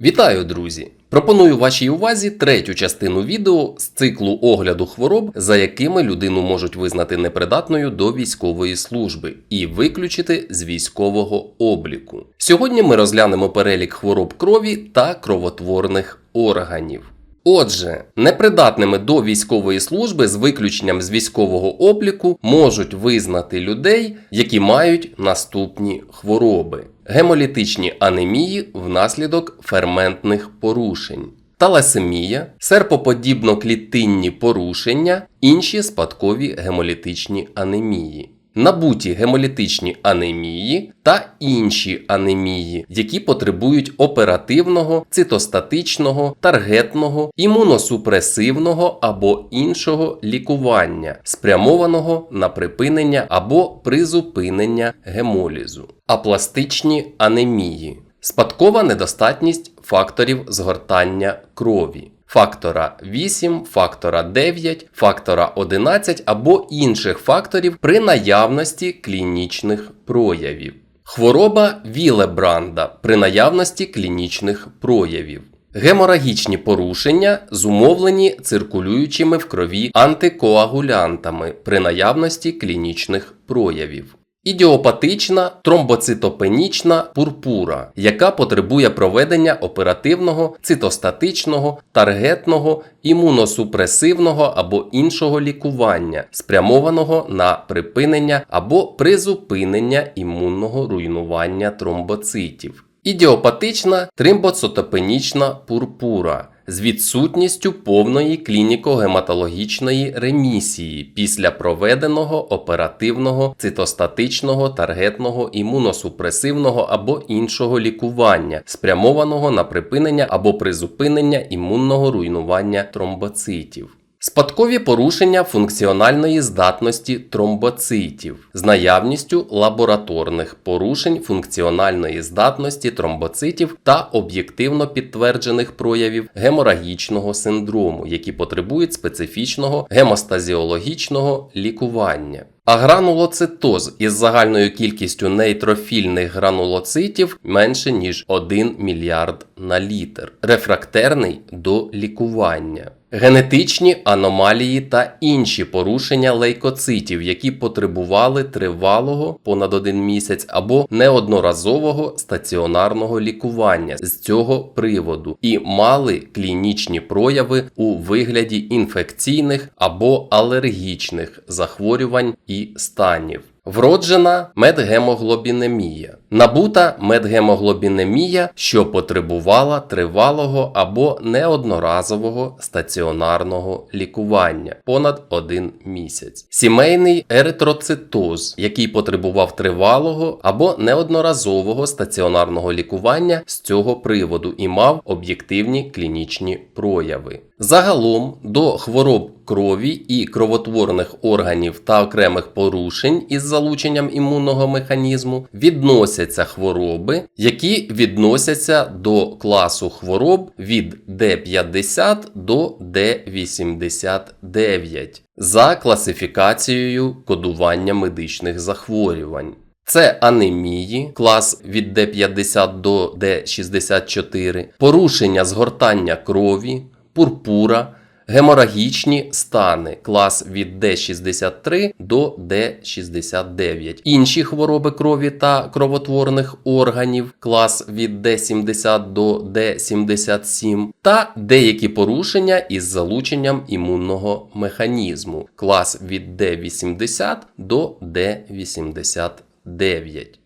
Вітаю, друзі! Пропоную вашій увазі третю частину відео з циклу огляду хвороб, за якими людину можуть визнати непридатною до військової служби і виключити з військового обліку. Сьогодні ми розглянемо перелік хвороб крові та кровотворних органів. Отже, непридатними до військової служби з виключенням з військового обліку можуть визнати людей, які мають наступні хвороби: гемолітичні анемії внаслідок ферментних порушень, таласемія, серпоподібно-клітинні порушення, інші спадкові гемолітичні анемії. Набуті гемолітичні анемії та інші анемії, які потребують оперативного, цитостатичного, таргетного, імуносупресивного або іншого лікування, спрямованого на припинення або призупинення гемолізу, апластичні анемії, спадкова недостатність факторів згортання крові фактора 8, фактора 9, фактора 11 або інших факторів при наявності клінічних проявів. Хвороба Вілебранда при наявності клінічних проявів. Геморагічні порушення зумовлені циркулюючими в крові антикоагулянтами при наявності клінічних проявів. Ідіопатична тромбоцитопенічна пурпура, яка потребує проведення оперативного, цитостатичного, таргетного, імуносупресивного або іншого лікування, спрямованого на припинення або призупинення імунного руйнування тромбоцитів. Ідіопатична тримбоцитопенічна пурпура з відсутністю повної клініко-гематологічної ремісії після проведеного оперативного цитостатичного таргетного імуносупресивного або іншого лікування, спрямованого на припинення або призупинення імунного руйнування тромбоцитів. Спадкові порушення функціональної здатності тромбоцитів з наявністю лабораторних порушень функціональної здатності тромбоцитів та об'єктивно підтверджених проявів геморагічного синдрому, які потребують специфічного гемостазіологічного лікування. А гранулоцитоз із загальною кількістю нейтрофільних гранулоцитів менше ніж 1 мільярд на літр, рефрактерний до лікування. Генетичні аномалії та інші порушення лейкоцитів, які потребували тривалого понад один місяць або неодноразового стаціонарного лікування з цього приводу і мали клінічні прояви у вигляді інфекційних або алергічних захворювань і станів. Вроджена медгемоглобінемія. Набута медгемоглобінемія, що потребувала тривалого або неодноразового стаціонарного лікування понад один місяць. Сімейний еритроцитоз, який потребував тривалого або неодноразового стаціонарного лікування з цього приводу і мав об'єктивні клінічні прояви. Загалом до хвороб крові і кровотворних органів та окремих порушень із залученням імунного механізму відносяться хвороби, які відносяться до класу хвороб від D50 до D89 за класифікацією кодування медичних захворювань. Це анемії, клас від D50 до D64, порушення згортання крові, пурпура, геморагічні стани, клас від D63 до D69, інші хвороби крові та кровотворних органів, клас від D70 до D77, та деякі порушення із залученням імунного механізму, клас від D80 до D89.